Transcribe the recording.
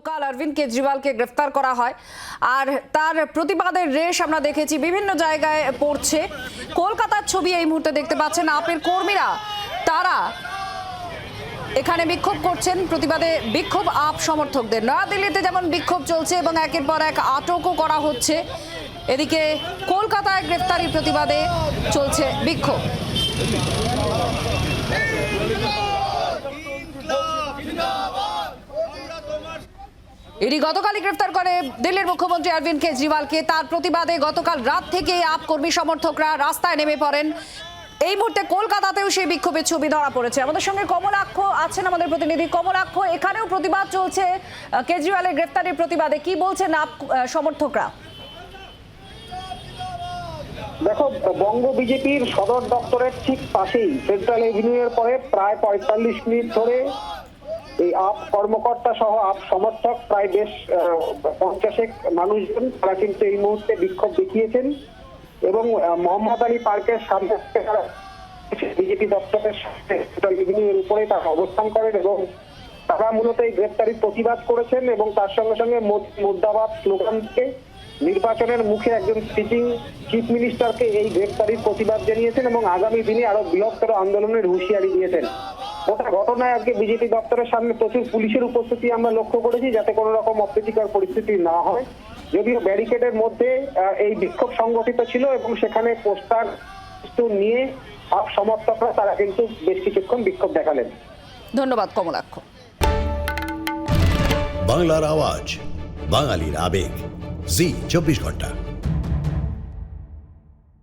গতকাল অরবিন্দ কেজরিওয়ালকে গ্রেফতার করা হয়। আর তার প্রতিবাদের রেশ আমরা দেখেছি, বিভিন্ন জায়গায় পড়ছে। কলকাতার ছবি এই মুহূর্তে দেখতে পাচ্ছেন, আপের কর্মীরা, তারা এখানে বিক্ষোভ করছেন, প্রতিবাদে বিক্ষোভ আপ সমর্থকদের। নয়াদিল্লিতে যেমন বিক্ষোভ চলছে এবং একের পর এক আটকও করা হচ্ছে, এদিকে কলকাতায় গ্রেফতারির প্রতিবাদে চলছে বিক্ষোভ। ইডি গতকালই গ্রেফতার করে দিল্লির মুখ্যমন্ত্রী অরবিন্দ কেজরিওয়ালকে। তার প্রতিবাদে গতকাল রাত থেকে আপ কর্মী সমর্থকরা রাস্তায় নেমে পড়েন। এই মুহূর্তে কলকাতাতেও সেই বিক্ষোভের ছবি ধরা পড়েছে। আমাদের সঙ্গে কমলাক্ষ আছেন আমাদের প্রতিনিধি। কমলাক্ষ, এখানেও প্রতিবাদ চলছে। কেজরিওয়ালের গ্রেফতারির প্রতিবাদে কি বলছেন আপ সমর্থকরা? দেখো, বঙ্গ বিজেপির সদর দপ্তরের ঠিক পাশেই সেন্ট্রাল এভিনিউ এর পরে প্রায় পঁয়তাল্লিশ মিনিট ধরে এই আপ কর্মকর্তা সহ আপ সমর্থক প্রায় বেশ পঞ্চাশেক মানুষজন তারা কিন্তু এই মুহূর্তে বিক্ষোভ দেখিয়েছেন এবং মোহাম্মদ আলী পার্কের সামনে তারা বিজেপি দপ্তরের সেন্ট্রাল উপরে তারা অবস্থান করেন এবং তারা মূলত এই গ্রেপ্তারির প্রতিবাদ করেছেন এবং তার সঙ্গে সঙ্গে মোদি, মুর্দাবাদ স্লোগান নির্বাচনের মুখে একজন সিটিং চিফ মিনিস্টারকে এই গ্রেপ্তারির প্রতিবাদ জানিয়েছেন এবং আগামী দিনে আরও বৃহত্তর আন্দোলনের হুঁশিয়ারি দিয়েছেন। গোটা ঘটনায় আজকে বিজেপি দপ্তরের সামনে প্রচুর পুলিশের উপস্থিতি আমরা লক্ষ্য করেছি যাতে কোনো রকম অপ্রীতিকর পরিস্থিতি না হয়। যদিও ব্যারিকেডের মধ্যে এই বিক্ষোভ সংগঠিত ছিল এবং সেখানে পোস্টার নিয়ে আপ সমর্থকরা তারা কিন্তু বেশ কিছুক্ষণ বিক্ষোভ দেখালেন। ধন্যবাদ কমলাক্ষ। বাংলার আওয়াজ বাঙালির আবেগ। জি চব্বিশ ঘণ্টা।